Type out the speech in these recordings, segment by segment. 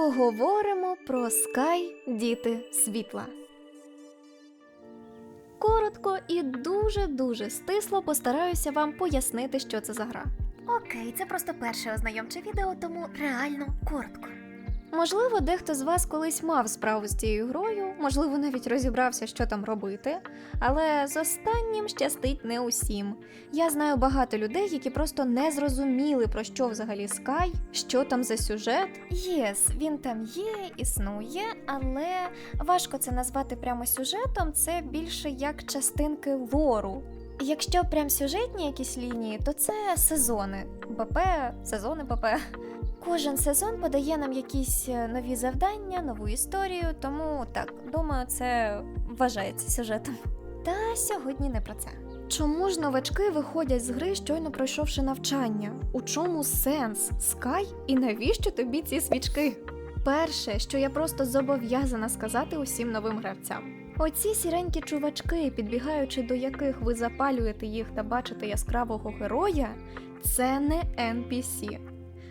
Поговоримо про Sky Діти Світла. Коротко і дуже-дуже стисло постараюся вам пояснити, що це за гра. Окей, це просто перше ознайомче відео, тому реально коротко. Можливо, дехто з вас колись мав справу з цією грою, можливо, навіть розібрався, що там робити, але з останнім щастить не усім. Я знаю багато людей, які просто не зрозуміли, про що взагалі Sky, що там за сюжет. Єс, він там є, існує, але важко це назвати прямо сюжетом, це більше як частинки лору. Якщо прям сюжетні якісь лінії, то це сезони. БП, сезони БП. Кожен сезон подає нам якісь е, нові завдання, нову історію, тому так, думаю, це вважається сюжетом. Та сьогодні не про це. Чому ж новачки виходять з гри, щойно пройшовши навчання? У чому сенс? Скай? І навіщо тобі ці свічки? Перше, що я просто зобов'язана сказати усім новим гравцям. Оці сіренькі чувачки, підбігаючи до яких ви запалюєте їх та бачите яскравого героя, це не NPC.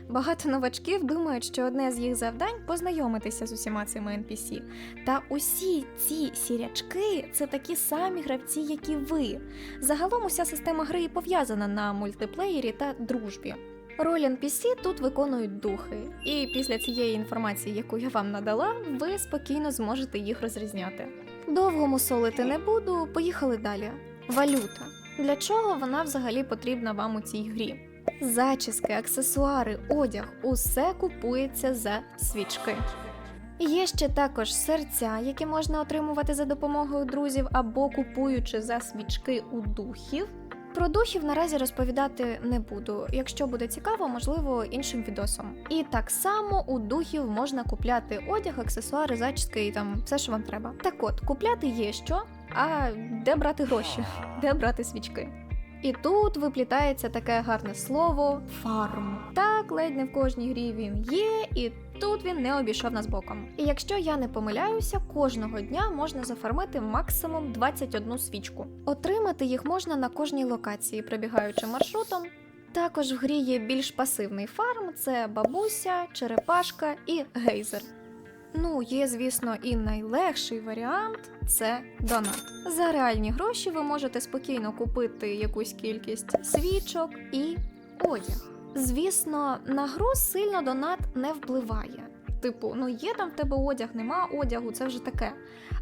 Багато новачків думають, що одне з їх завдань познайомитися з усіма цими NPC. Та усі ці сірячки це такі самі гравці, як і ви. Загалом уся система гри і пов'язана на мультиплеєрі та дружбі. Роль NPC тут виконують духи, і після цієї інформації, яку я вам надала, ви спокійно зможете їх розрізняти. Довго мусолити не буду, поїхали далі. Валюта. Для чого вона взагалі потрібна вам у цій грі? Зачіски, аксесуари, одяг усе купується за свічки. Є ще також серця, які можна отримувати за допомогою друзів або купуючи за свічки у духів. Про духів наразі розповідати не буду. Якщо буде цікаво, можливо, іншим відосом. І так само у духів можна купляти одяг, аксесуари, зачіски і там все, що вам треба. Так от, купляти є що, а де брати гроші, де брати свічки. І тут виплітається таке гарне слово фарм. Так, ледь не в кожній грі він є, і тут він не обійшов нас боком. І якщо я не помиляюся, кожного дня можна зафармити максимум 21 свічку. Отримати їх можна на кожній локації, пробігаючи маршрутом. Також в грі є більш пасивний фарм: це бабуся, черепашка і гейзер. Ну, є, звісно, і найлегший варіант це донат. За реальні гроші ви можете спокійно купити якусь кількість свічок і одяг. Звісно, на гру сильно донат не впливає. Типу, ну є там в тебе одяг, нема одягу, це вже таке.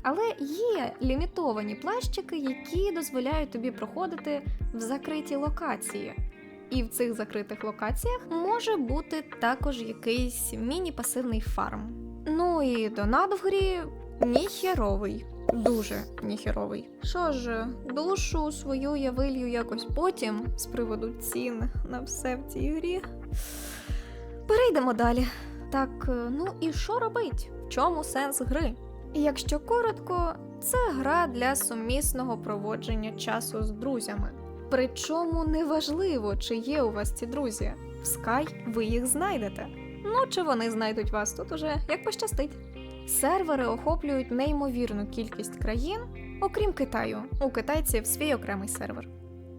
Але є лімітовані плащики, які дозволяють тобі проходити в закриті локації. І в цих закритих локаціях може бути також якийсь міні-пасивний фарм. Ну і донат в грі ніхеровий. Дуже ніхеровий. Що ж, душу свою я вилью якось потім з приводу цін на все в цій грі. Перейдемо далі. Так, е, ну і що робить? В чому сенс гри? Якщо коротко, це гра для сумісного проводження часу з друзями. Причому неважливо, чи є у вас ці друзі. В Sky ви їх знайдете. Ну, чи вони знайдуть вас тут уже як пощастить. Сервери охоплюють неймовірну кількість країн, окрім Китаю. У китайців свій окремий сервер.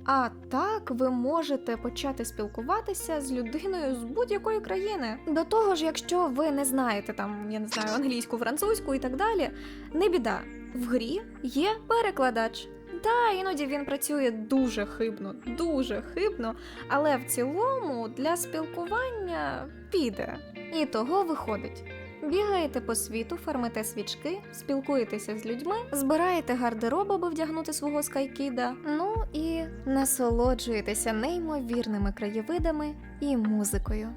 А так ви можете почати спілкуватися з людиною з будь-якої країни. До того ж, якщо ви не знаєте там, я не знаю, англійську, французьку і так далі, не біда. В грі є перекладач. Та іноді він працює дуже хибно, дуже хибно, але в цілому для спілкування піде. І того виходить. Бігаєте по світу, фармите свічки, спілкуєтеся з людьми, збираєте гардероб, аби вдягнути свого скайкіда. Ну і насолоджуєтеся неймовірними краєвидами і музикою.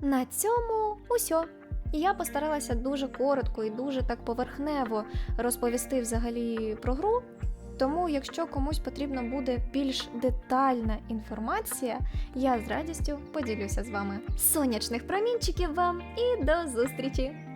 На цьому усьо. Я постаралася дуже коротко і дуже так поверхнево розповісти взагалі про гру. Тому, якщо комусь потрібна буде більш детальна інформація, я з радістю поділюся з вами. Сонячних промінчиків вам і до зустрічі!